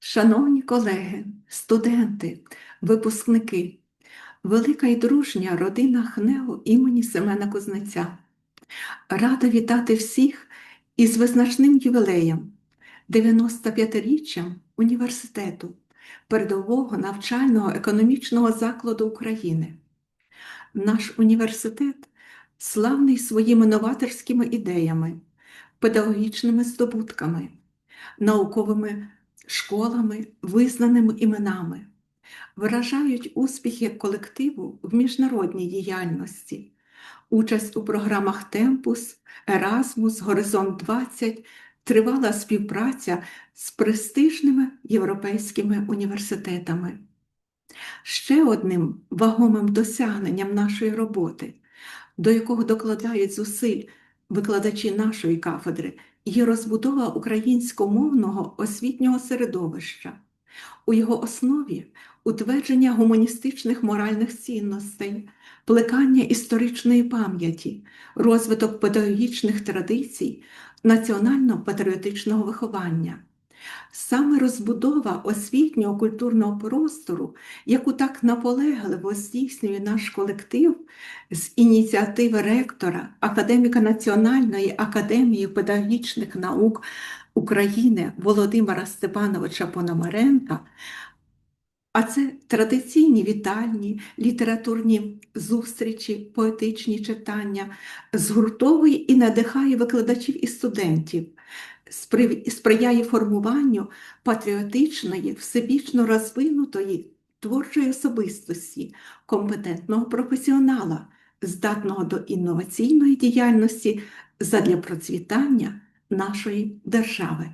Шановні колеги, студенти, випускники, велика і дружня родина ХНЕУ імені Семена Кузнеця. Рада вітати всіх із визначним ювілеєм 95-річчям університету, передового навчального економічного закладу України. Наш університет славний своїми новаторськими ідеями, педагогічними здобутками, науковими школами, визнаними іменами, виражають успіхи колективу в міжнародній діяльності, участь у програмах Темпус, Еразмус, Горизонт 20, тривала співпраця з престижними європейськими університетами. Ще одним вагомим досягненням нашої роботи, до якого докладають зусиль викладачі нашої кафедри, є розбудова українськомовного освітнього середовища. У його основі утвердження гуманістичних моральних цінностей, плекання історичної пам'яті, розвиток педагогічних традицій, національно-патріотичного виховання. Саме розбудова освітнього культурного простору, яку так наполегливо здійснює наш колектив з ініціативи ректора, академіка Національної академії педагогічних наук України Володимира Степановича Пономаренка, а це традиційні вітальні, літературні зустрічі, поетичні читання, згуртовує і надихає викладачів і студентів, сприяє формуванню патріотичної, всебічно розвинутої творчої особистості, компетентного професіонала, здатного до інноваційної діяльності задля процвітання нашої держави.